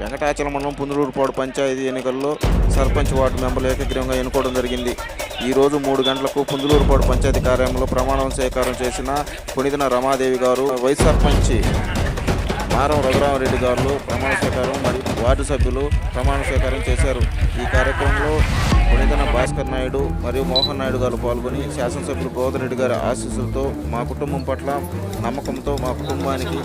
వెంకటాచలం మండలం పుందులూరుపాడు పంచాయతీ ఎన్నికల్లో సర్పంచ్ వార్డు మెంబర్లు ఏకగ్రీవంగా ఎన్నుకోవడం జరిగింది. ఈరోజు మూడు గంటలకు పుందులూరుపాడు పంచాయతీ కార్యాలయంలో ప్రమాణం స్వీకారం చేసిన పునిదిన రమాదేవి గారు వైస్ సర్పంచ్ మారం రఘురామరెడ్డి గారు ప్రమాణ స్వీకారం మరియు వార్డు సభ్యులు ప్రమాణ స్వీకారం చేశారు. ఈ కార్యక్రమంలో పునితన భాస్కర్ నాయుడు మరియు మోహన్ నాయుడు గారు పాల్గొని శాసనసభ్యులు గోవర్ధన్ రెడ్డి గారి ఆశీస్సులతో మా కుటుంబం పట్ల నమ్మకంతో మా కుటుంబానికి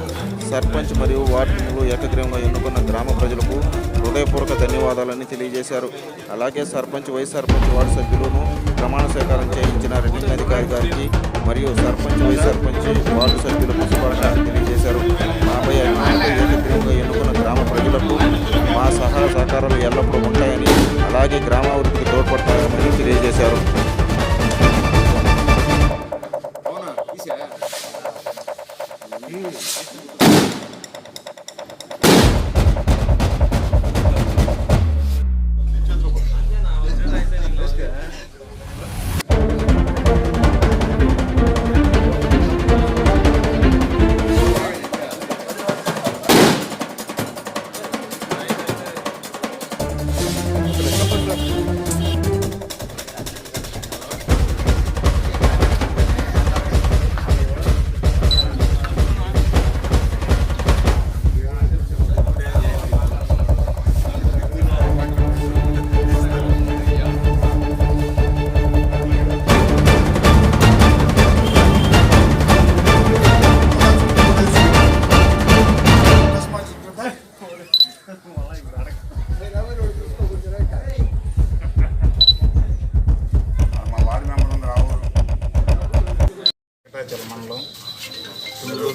సర్పంచ్ మరియు వార్డులు ఏకగ్రీవంగా ఎన్నుకున్న గ్రామ ప్రజలకు హృదయపూర్వక ధన్యవాదాలని తెలియజేశారు. అలాగే సర్పంచ్ వైస్ సర్పంచ్ వార్డు సభ్యులను ప్రమాణ స్వీకారం చేయించిన రిటర్నింగ్ అధికారి గారికి మరియు సర్పంచ్ వైస్ సర్పంచ్ వార్డు సభ్యులకు శుభాకాంక్షలు అలాగే గ్రామాభివృద్ధికి తోడ్పడతామని తెలియజేశారు. మా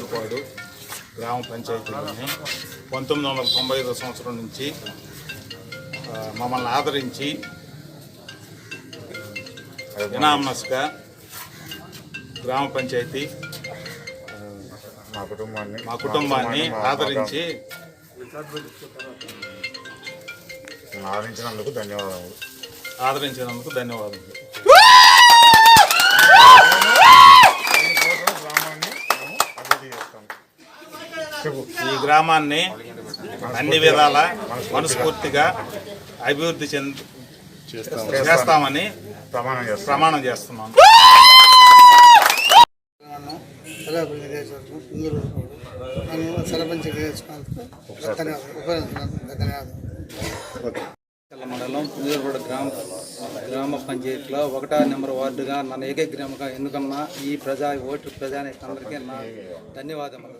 కుందూరుపాడు గ్రామ పంచాయతీలోని పంతొమ్మిది వందల తొంభై ఐదో సంవత్సరం నుంచి మమ్మల్ని ఆదరించి ఇనామస్గా గ్రామ పంచాయతీ మా కుటుంబాన్ని మా కుటుంబాన్ని ఆదరించి ఆదరించినందుకు ధన్యవాదాలు ఆదరించినందుకు ధన్యవాదాలు గ్రామాన్ని మేము అభివృద్ధి చేస్తాం చెప్పు ఈ గ్రామాన్ని అన్ని విధాల మనస్ఫూర్తిగా అభివృద్ధి చెంది చేస్తామని ప్రమాణం చేస్తాం. ప్రమాణం చేస్తున్నాను సర్పంచ్ మండలం పుంజూరుగూడ గ్రామ గ్రామ పంచాయతీలో ఒకటో నెంబర్ వార్డుగా నన్ను ఏకగ్రామంగా ఎన్నుకున్న ఈ ప్రజా ఓటు ప్రజానికి అందరికీ నా ధన్యవాదములు.